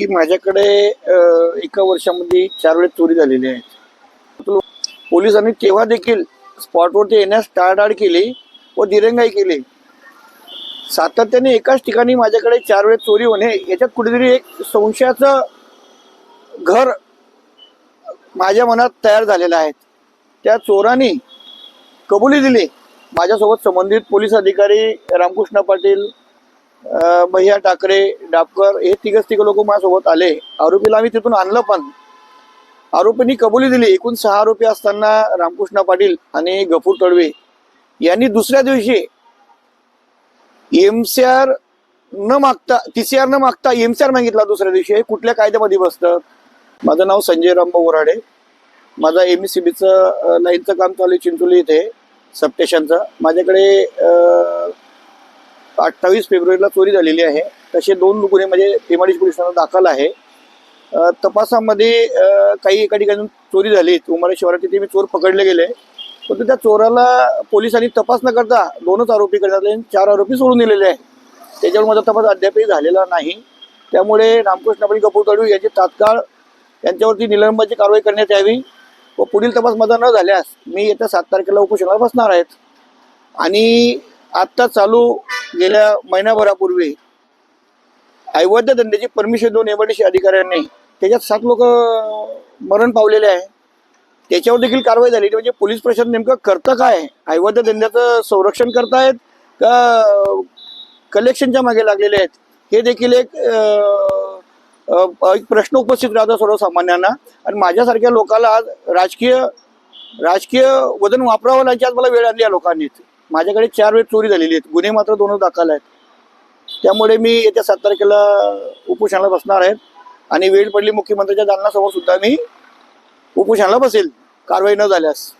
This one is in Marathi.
की माझ्याकडे एका वर्षामध्ये चार वेळेस चोरी झालेली आहे. पोलिसांनी तेव्हा देखील स्पॉटवरती येण्यास टाळाटाळ केली व दिरंगाई केली. सातत्याने एकाच ठिकाणी माझ्याकडे चार वेळेस चोरी होणे याच्यात कुठेतरी एक संशयाचं घर माझ्या मनात तयार झालेलं आहे. त्या चोरांनी कबुली दिली. माझ्यासोबत संबंधित पोलीस अधिकारी रामकृष्ण पाटील भैया टाकरे डापकर हे तिघच तिघ लोक माझ्यासोबत आले. आरोपीला आम्ही तिथून आणलं पण. आरोपींनी कबुली दिली. एकूण सहा आरोपी असताना रामकृष्ण पाटील आणि गफूर तडवे यांनी दुसऱ्या दिवशी एमसीआर न मागता टीसीआर न मागता एमसीआर मागितला दुसऱ्या दिवशी. कुठल्या कायद्यामध्ये बसतं? माझं नाव संजय रामभाऊ वराडे. माझा एम एस सी बीचं लाईनचं काम चालू आहे चिंचोली इथे सबस्टेशनचं माझ्याकडे अठ्ठावीस फेब्रुवारीला चोरी झालेली आहे. तसे दोन गुन्हे म्हणजे पेमाडी पोलीस ठाण्यात दाखल आहे. तपासामध्ये काही एका ठिकाणी चोरी झाली. उमारे शहरात तिथे मी चोर पकडले गेले. परंतु त्या चोराला पोलिसांनी तपास न करता दोनच आरोपी करण्यात आले आणि चार आरोपी सोडून दिलेले आहे त्याच्यावर माझा तपास अद्यापही झालेला नाही. त्यामुळे रामकृष्ण आपण कपूर तडू याची तात्काळ यांच्यावरती निलंबनाची कारवाई करण्यात यावी व पुढील तपास माझा न झाल्यास मी येत्या सात तारखेला उपोषणाला बसणार आहेत. आणि आत्ता चालू गेल्या महिनाभरापूर्वी अवैध धंद्याची परमिशन देऊन एमआयडीसी अधिकाऱ्यांनी त्याच्यात सात लोक मरण पावलेले आहे. त्याच्यावर देखील कारवाई झाली. म्हणजे पोलीस प्रशासन नेमकं करतं काय? अवैध धंद्याचं संरक्षण करतायत का कलेक्शनच्या मागे लागलेले आहेत? हे देखील एक एक प्रश्न उपस्थित राहतो सर्वसामान्यांना. आणि माझ्यासारख्या लोकांना आज राजकीय राजकीय वजन वापरावं लागते आज मला वेळ आणली या लोकांनी माझ्याकडे चार वेळ चोरी झालेली आहेत. गुन्हे मात्र दोनच दाखल आहेत. त्यामुळे मी येत्या सात तारखेला उपोषणाला बसणार आहेत आणि वेळ पडली मुख्यमंत्र्यांच्या दालनासमोर सुद्धा मी उपोषणाला बसेल. कारवाई न झाल्यास.